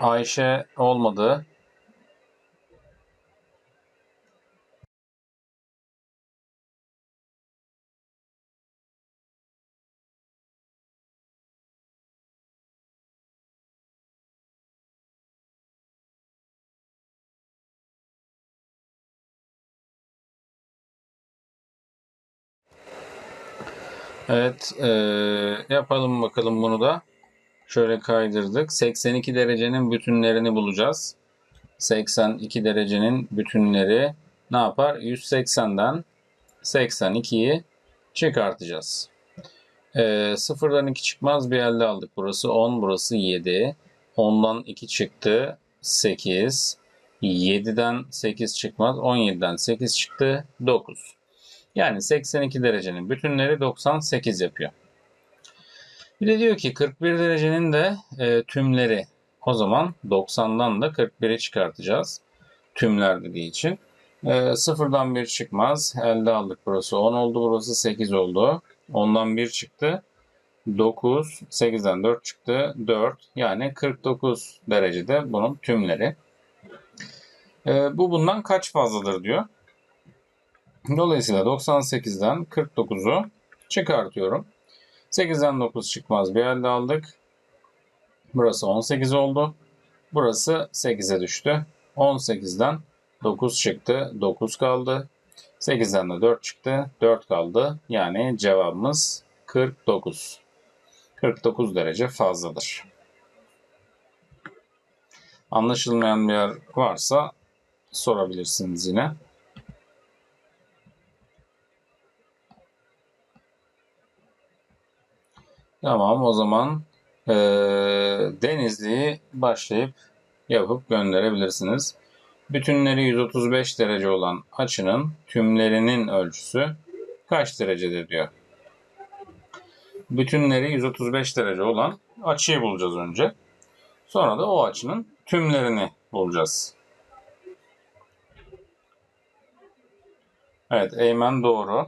Ayşe olmadı. Evet, eee, yapalım bakalım bunu da. Şöyle kaydırdık. 82 derecenin bütünlerini bulacağız. 82 derecenin bütünleri ne yapar? 180'den 82'yi çıkartacağız. Eee sıfırdan 2 çıkmaz bir elde aldık. Burası 10, burası 7. 10'dan 2 çıktı. 8. 7'den 8 çıkmaz. 17'den 8 çıktı. 9. Yani 82 derecenin bütünleri 98 yapıyor. Bir de diyor ki 41 derecenin de e, tümleri. O zaman 90'dan da 41'i çıkartacağız. Tümler dediği için. E, sıfırdan 1 çıkmaz. Elde aldık burası 10 oldu. Burası 8 oldu. 10'dan 1 çıktı. 9. 8'den 4 çıktı. 4. Yani 49 derecede bunun tümleri. E, bu bundan kaç fazladır diyor. Dolayısıyla 98'den 49'u çıkartıyorum. 8'den 9 çıkmaz bir elde aldık. Burası 18 oldu. Burası 8'e düştü. 18'den 9 çıktı. 9 kaldı. 8'den de 4 çıktı. 4 kaldı. Yani cevabımız 49. 49 derece fazladır. Anlaşılmayan bir yer varsa sorabilirsiniz yine. Tamam o zaman e, Denizli'yi başlayıp yapıp gönderebilirsiniz. Bütünleri 135 derece olan açının tümlerinin ölçüsü kaç derecedir diyor. Bütünleri 135 derece olan açıyı bulacağız önce. Sonra da o açının tümlerini bulacağız. Evet, Eymen doğru.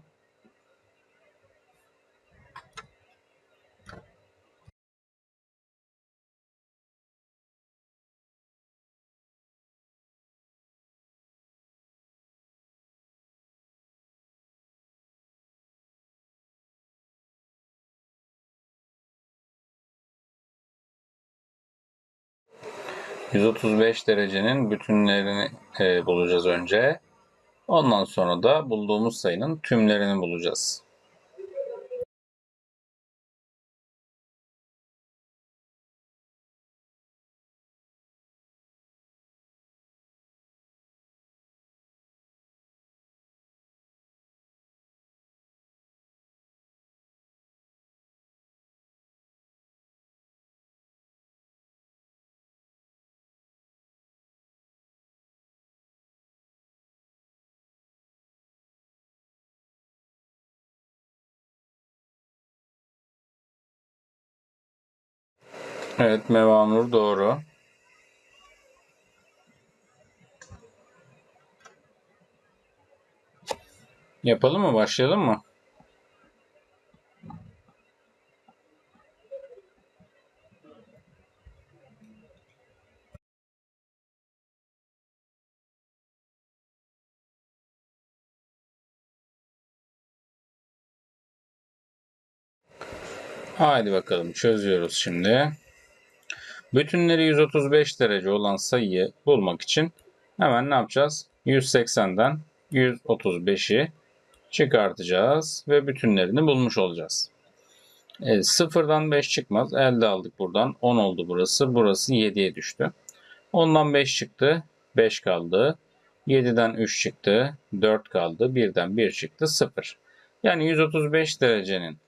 135 derecenin bütünlerini e, bulacağız önce. Ondan sonra da bulduğumuz sayının tümlerini bulacağız. Evet Mevanur doğru. Yapalım mı? Başlayalım mı? Haydi bakalım çözüyoruz şimdi. Bütünleri 135 derece olan sayıyı bulmak için hemen ne yapacağız? 180'den 135'i çıkartacağız ve bütünlerini bulmuş olacağız. E, sıfırdan 5 çıkmaz. Elde aldık buradan. 10 oldu burası. Burası 7'ye düştü. 10'dan 5 çıktı. 5 kaldı. 7'den 3 çıktı. 4 kaldı. 1'den 1 çıktı. 0. Yani 135 derecenin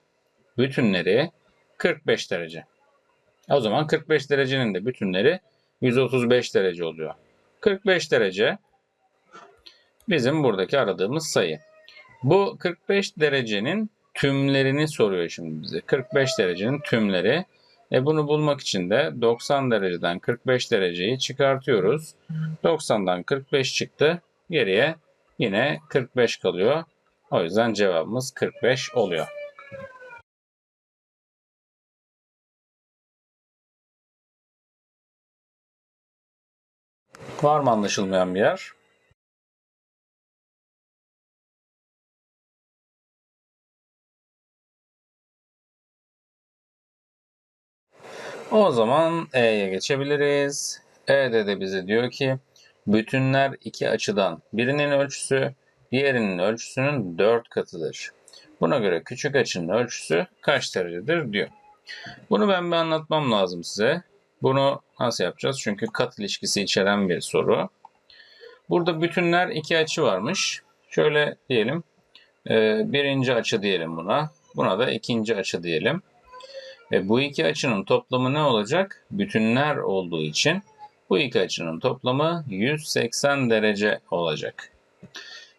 bütünleri 45 derece. O zaman 45 derecenin de bütünleri 135 derece oluyor. 45 derece bizim buradaki aradığımız sayı. Bu 45 derecenin tümlerini soruyor şimdi bize. 45 derecenin tümleri. E bunu bulmak için de 90 dereceden 45 dereceyi çıkartıyoruz. 90'dan 45 çıktı. Geriye yine 45 kalıyor. O yüzden cevabımız 45 oluyor. Var mı anlaşılmayan bir yer? O zaman E'ye geçebiliriz. E'de de bize diyor ki bütünler iki açıdan birinin ölçüsü diğerinin ölçüsünün 4 katıdır. Buna göre küçük açının ölçüsü kaç derecedir diyor. Bunu ben bir anlatmam lazım size. Bunu nasıl yapacağız? Çünkü kat ilişkisi içeren bir soru. Burada bütünler iki açı varmış. Şöyle diyelim. E, birinci açı diyelim buna. Buna da ikinci açı diyelim. E, bu iki açının toplamı ne olacak? Bütünler olduğu için bu iki açının toplamı 180 derece olacak.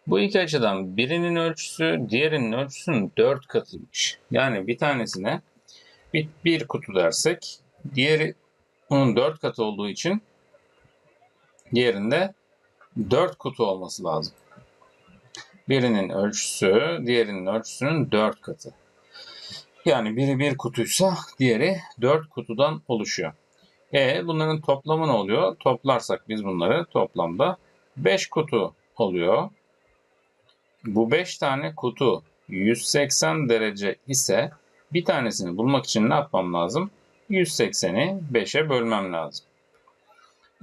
Bu iki açıdan birinin ölçüsü diğerinin ölçüsünün 4 katıymış. Yani bir tanesine bir kutu dersek diğeri onun 4 katı olduğu için diğerinde 4 kutu olması lazım. Birinin ölçüsü diğerinin ölçüsünün 4 katı. Yani biri bir kutuysa diğeri 4 kutudan oluşuyor. E bunların toplamı ne oluyor? Toplarsak biz bunları toplamda 5 kutu oluyor. Bu 5 tane kutu 180 derece ise bir tanesini bulmak için ne yapmam lazım? 180'i 5'e bölmem lazım.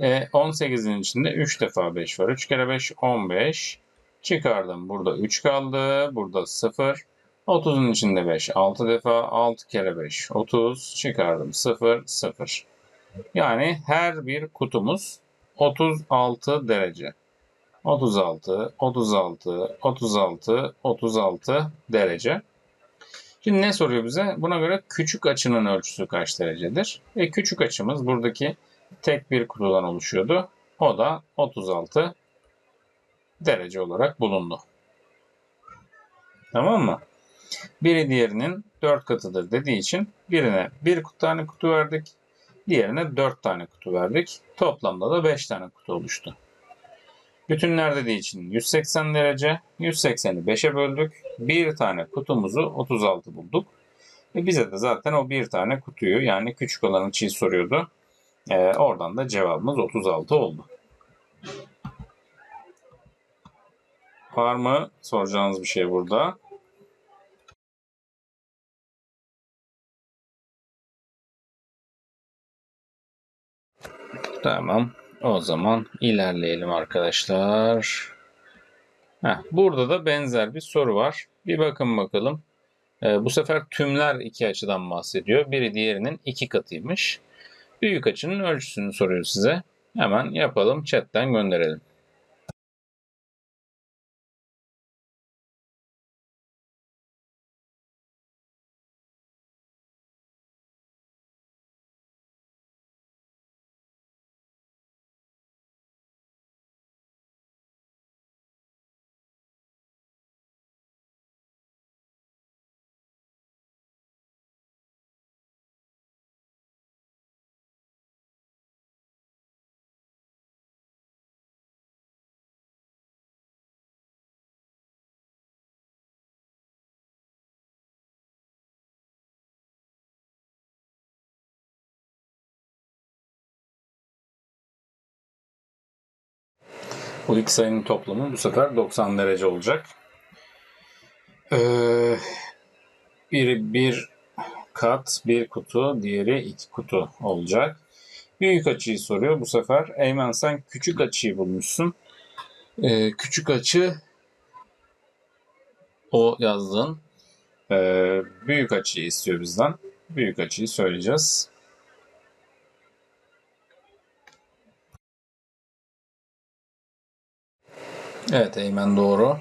E, 18'in içinde 3 defa 5 var. 3 kere 5 15. Çıkardım. Burada 3 kaldı. Burada 0. 30'un içinde 5. 6 defa 6 kere 5. 30 çıkardım. 0 0. Yani her bir kutumuz 36 derece. 36, 36, 36, 36 derece. Şimdi ne soruyor bize? Buna göre küçük açının ölçüsü kaç derecedir? E küçük açımız buradaki tek bir kutudan oluşuyordu. O da 36 derece olarak bulundu. Tamam mı? Biri diğerinin 4 katıdır dediği için birine bir tane kutu verdik. Diğerine 4 tane kutu verdik. Toplamda da 5 tane kutu oluştu. Bütünler dediği için 180 derece. 180'i 5'e böldük. Bir tane kutumuzu 36 bulduk. E bize de zaten o bir tane kutuyu yani küçük olanı çiz soruyordu. E, oradan da cevabımız 36 oldu. Var mı soracağınız bir şey burada? Tamam. O zaman ilerleyelim arkadaşlar. Heh, burada da benzer bir soru var. Bir bakın bakalım. Ee, bu sefer tümler iki açıdan bahsediyor. Biri diğerinin iki katıymış. Büyük açının ölçüsünü soruyor size. Hemen yapalım. Chatten gönderelim. Bu iki sayının toplamı bu sefer 90 derece olacak. Ee, biri bir kat, bir kutu, diğeri iki kutu olacak. Büyük açıyı soruyor bu sefer. Eymen sen küçük açıyı bulmuşsun. Ee, küçük açı o yazdığın ee, büyük açıyı istiyor bizden. Büyük açıyı söyleyeceğiz. Evet Eymen doğru.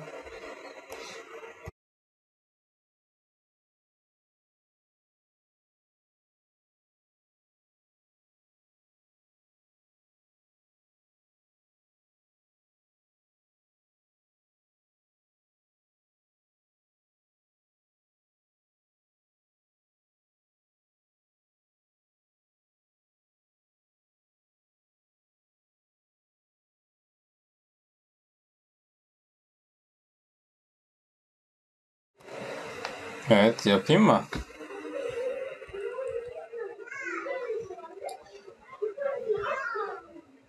Evet yapayım mı?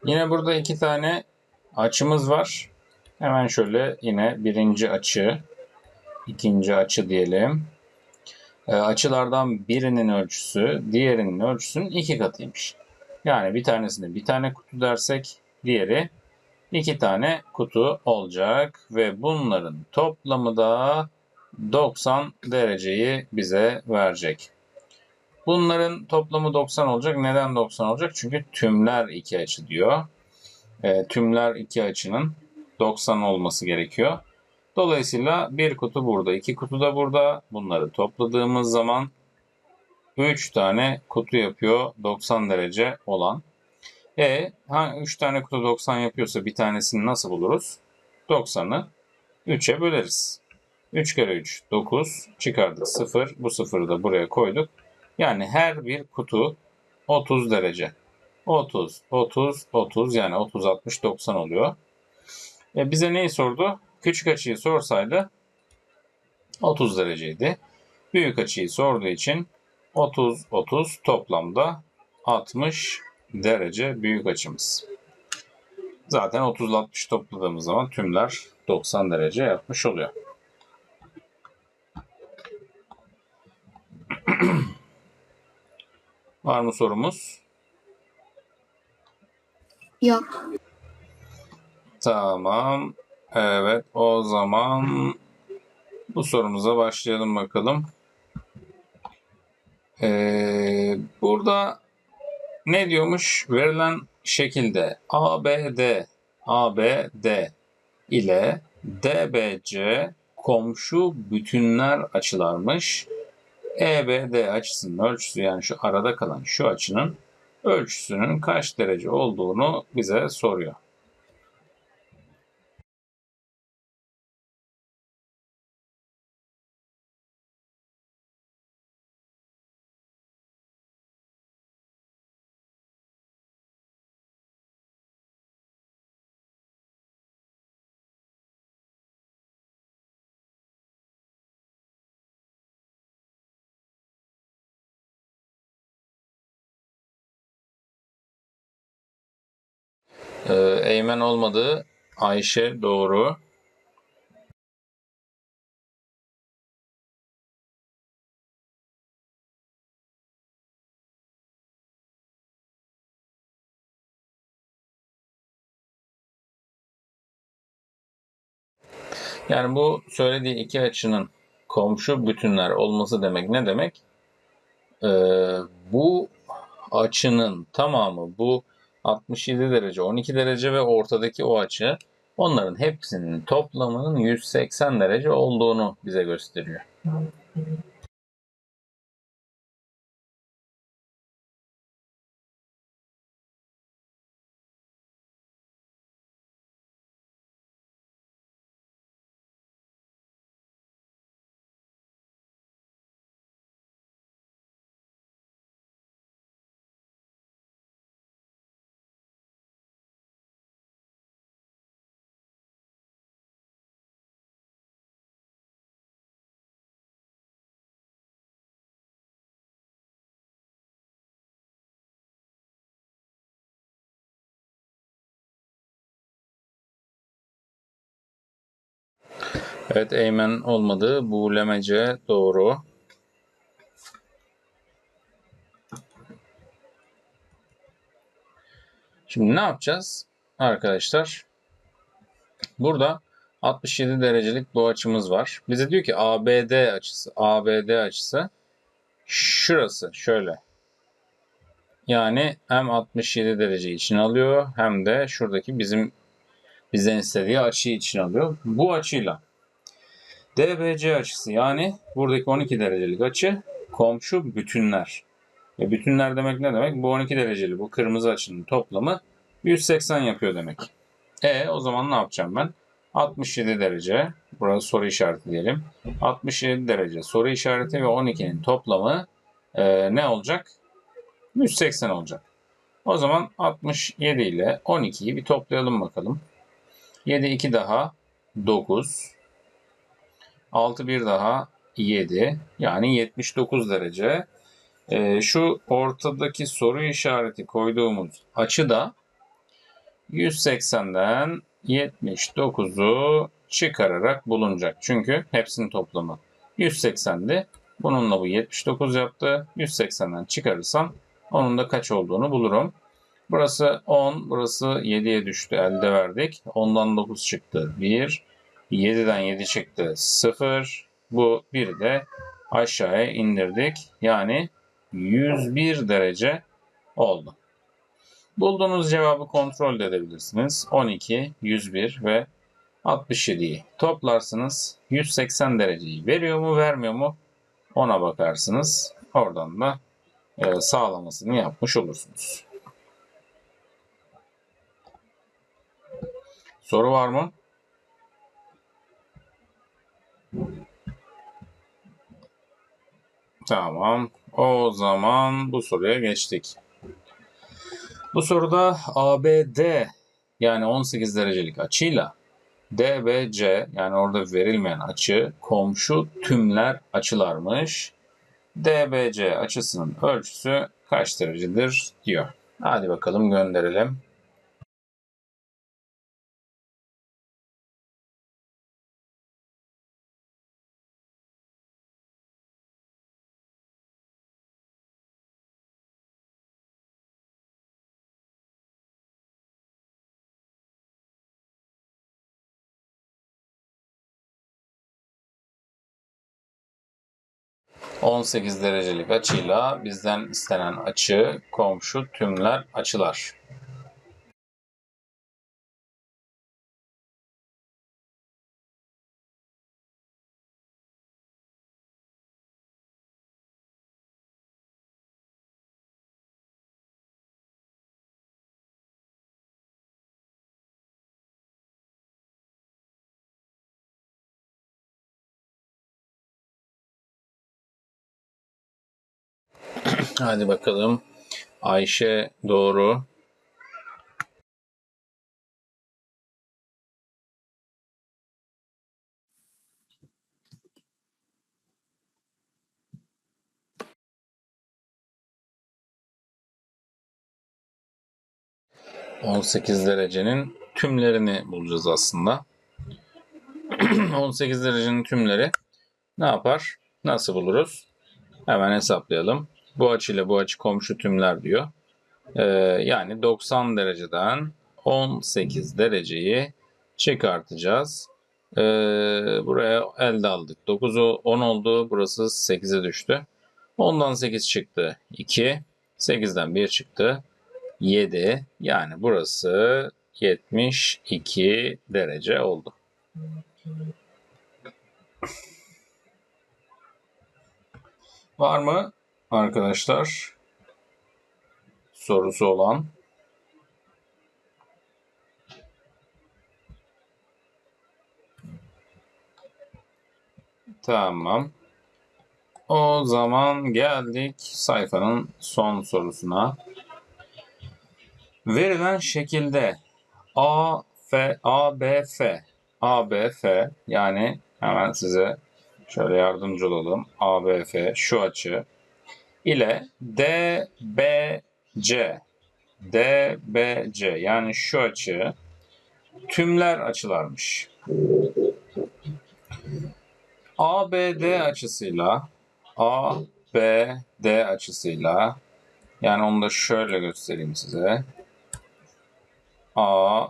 Yine burada iki tane açımız var. Hemen şöyle yine birinci açı, ikinci açı diyelim. E, açılardan birinin ölçüsü diğerinin ölçüsünün iki katıymış. Yani bir tanesinde bir tane kutu dersek diğeri iki tane kutu olacak ve bunların toplamı da 90 dereceyi bize verecek. Bunların toplamı 90 olacak. Neden 90 olacak? Çünkü tümler iki açı diyor. E, tümler iki açının 90 olması gerekiyor. Dolayısıyla bir kutu burada, iki kutu da burada. Bunları topladığımız zaman 3 tane kutu yapıyor 90 derece olan. E, 3 tane kutu 90 yapıyorsa bir tanesini nasıl buluruz? 90'ı 3'e böleriz. 3 kere 3 9 çıkardık 0. Bu 0'ı da buraya koyduk. Yani her bir kutu 30 derece. 30, 30, 30 yani 30, 60, 90 oluyor. E bize neyi sordu? Küçük açıyı sorsaydı 30 dereceydi. Büyük açıyı sorduğu için 30, 30 toplamda 60 derece büyük açımız. Zaten 30 60 topladığımız zaman tümler 90 derece yapmış oluyor. Var mı sorumuz? Yok. Tamam. Evet o zaman bu sorumuza başlayalım bakalım. Ee, burada ne diyormuş? Verilen şekilde ABD ABD ile DBC komşu bütünler açılarmış. EBD açısının ölçüsü yani şu arada kalan şu açının ölçüsünün kaç derece olduğunu bize soruyor. Ee, Eymen olmadı. Ayşe doğru. Yani bu söylediği iki açının komşu bütünler olması demek ne demek? Ee, bu açının tamamı bu 67 derece, 12 derece ve ortadaki o açı onların hepsinin toplamının 180 derece olduğunu bize gösteriyor. Evet Eymen olmadı. Buğulemece doğru. Şimdi ne yapacağız arkadaşlar? Burada 67 derecelik bu açımız var. Bize diyor ki ABD açısı, ABD açısı şurası şöyle. Yani hem 67 derece için alıyor hem de şuradaki bizim bizden istediği açıyı için alıyor. Bu açıyla DBC açısı yani buradaki 12 derecelik açı komşu bütünler. E bütünler demek ne demek? Bu 12 dereceli bu kırmızı açının toplamı 180 yapıyor demek. E o zaman ne yapacağım ben? 67 derece, burası soru işareti diyelim. 67 derece soru işareti ve 12'nin toplamı e, ne olacak? 180 olacak. O zaman 67 ile 12'yi bir toplayalım bakalım. 7 2 daha 9. 6 bir daha 7 yani 79 derece. Ee, şu ortadaki soru işareti koyduğumuz açı da 180'den 79'u çıkararak bulunacak. Çünkü hepsinin toplamı 180'di. Bununla bu 79 yaptı. 180'den çıkarırsam onun da kaç olduğunu bulurum. Burası 10, burası 7'ye düştü. Elde verdik. 10'dan 9 çıktı. 1. 7'den 7 çıktı. 0. Bu 1 de aşağıya indirdik. Yani 101 derece oldu. Bulduğunuz cevabı kontrol edebilirsiniz. 12, 101 ve 67'yi toplarsınız. 180 dereceyi veriyor mu vermiyor mu ona bakarsınız. Oradan da e, sağlamasını yapmış olursunuz. Soru var mı? Tamam. O zaman bu soruya geçtik. Bu soruda ABD yani 18 derecelik açıyla DBC yani orada verilmeyen açı komşu tümler açılarmış. DBC açısının ölçüsü kaç derecedir diyor. Hadi bakalım gönderelim. 18 derecelik açıyla bizden istenen açı komşu tümler açılar. Hadi bakalım. Ayşe doğru. On sekiz derecenin tümlerini bulacağız aslında. 18 derecenin tümleri ne yapar? Nasıl buluruz? Hemen hesaplayalım. Bu açıyla bu açı komşu tümler diyor. Ee, yani 90 dereceden 18 dereceyi çıkartacağız. Ee, buraya elde aldık. 9'u 10 oldu. Burası 8'e düştü. 10'dan 8 çıktı. 2. 8'den 1 çıktı. 7. Yani burası 72 derece oldu. Var mı arkadaşlar sorusu olan Tamam. O zaman geldik sayfanın son sorusuna. Verilen şekilde A, F, A, B, F, A, B, F yani hemen size şöyle yardımcı olalım. A, B, F şu açı ile DBC DBC yani şu açı tümler açılarmış. ABD açısıyla ABD açısıyla yani onu da şöyle göstereyim size. A,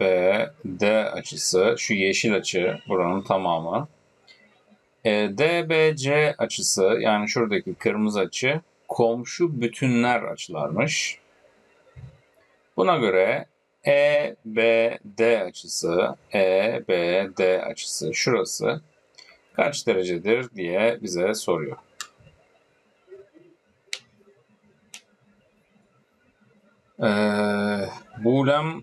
B, D açısı, şu yeşil açı buranın tamamı. E, DBC açısı yani şuradaki kırmızı açı komşu bütünler açılarmış. Buna göre EBD açısı, EBD açısı şurası kaç derecedir diye bize soruyor. Ee, Bulem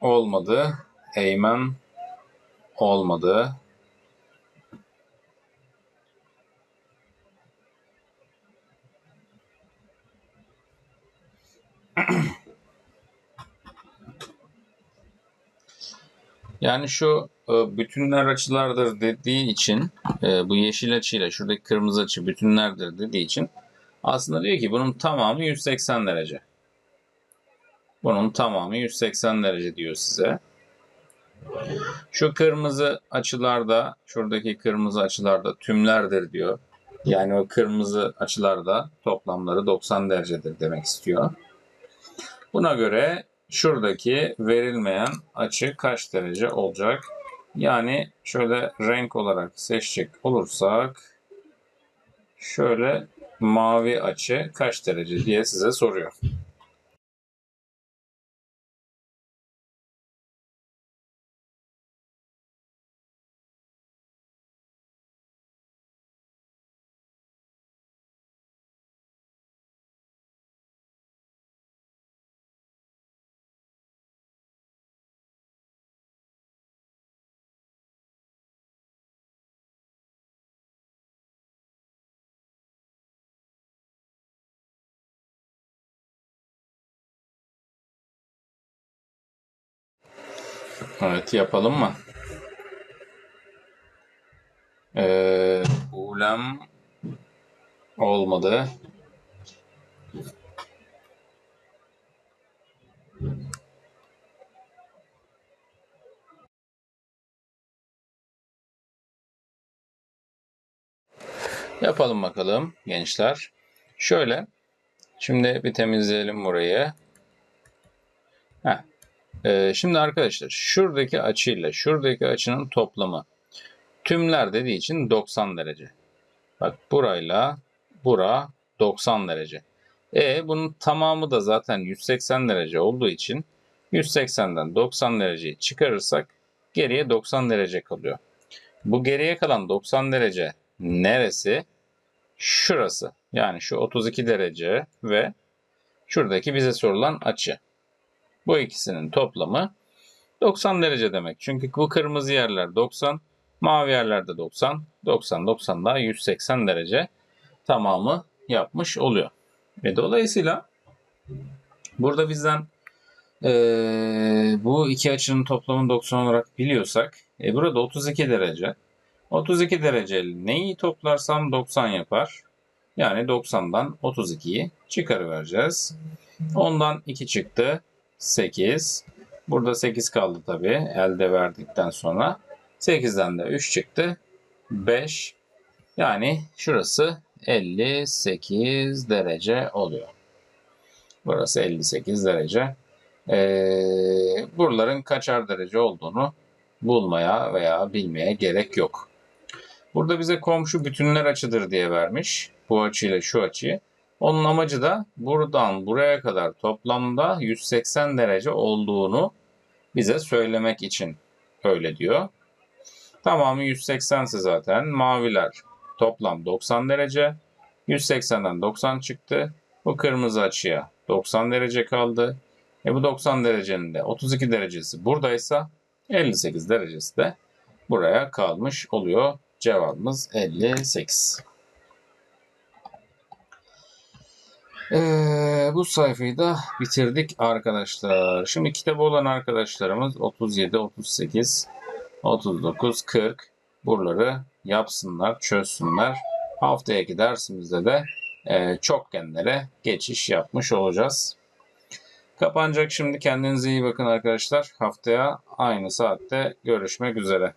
olmadı. Eymen olmadı. Yani şu e, bütünler açılardır dediği için e, bu yeşil açıyla şuradaki kırmızı açı bütünlerdir dediği için aslında diyor ki bunun tamamı 180 derece. Bunun tamamı 180 derece diyor size. Şu kırmızı açılarda, şuradaki kırmızı açılarda tümlerdir diyor. Yani o kırmızı açılarda toplamları 90 derecedir demek istiyor. Buna göre şuradaki verilmeyen açı kaç derece olacak? Yani şöyle renk olarak seçecek olursak şöyle mavi açı kaç derece diye size soruyor. Evet yapalım mı? Ee, ulem olmadı. Yapalım bakalım gençler. Şöyle. Şimdi bir temizleyelim burayı. Ee, şimdi arkadaşlar şuradaki açıyla şuradaki açının toplamı tümler dediği için 90 derece. Bak burayla bura 90 derece. E bunun tamamı da zaten 180 derece olduğu için 180'den 90 dereceyi çıkarırsak geriye 90 derece kalıyor. Bu geriye kalan 90 derece neresi? Şurası. Yani şu 32 derece ve şuradaki bize sorulan açı. Bu ikisinin toplamı 90 derece demek. Çünkü bu kırmızı yerler 90, mavi yerlerde 90. 90 90 daha 180 derece tamamı yapmış oluyor. Ve dolayısıyla burada bizden e, bu iki açının toplamını 90 olarak biliyorsak e, burada 32 derece. 32 derece neyi toplarsam 90 yapar. Yani 90'dan 32'yi çıkarıvereceğiz. Ondan 2 çıktı. 8. Burada 8 kaldı tabi elde verdikten sonra. 8'den de 3 çıktı. 5. Yani şurası 58 derece oluyor. Burası 58 derece. Ee, buraların kaçar derece olduğunu bulmaya veya bilmeye gerek yok. Burada bize komşu bütünler açıdır diye vermiş. Bu açıyla şu açıyı. Onun amacı da buradan buraya kadar toplamda 180 derece olduğunu bize söylemek için öyle diyor. Tamamı 180 ise zaten maviler toplam 90 derece. 180'den 90 çıktı. Bu kırmızı açıya 90 derece kaldı. E bu 90 derecenin de 32 derecesi buradaysa 58 derecesi de buraya kalmış oluyor. Cevabımız 58. Ee, bu sayfayı da bitirdik arkadaşlar. Şimdi kitabı olan arkadaşlarımız 37, 38, 39, 40 buraları yapsınlar, çözsünler. Haftaki dersimizde de e, çokgenlere geçiş yapmış olacağız. Kapanacak şimdi. Kendinize iyi bakın arkadaşlar. Haftaya aynı saatte görüşmek üzere.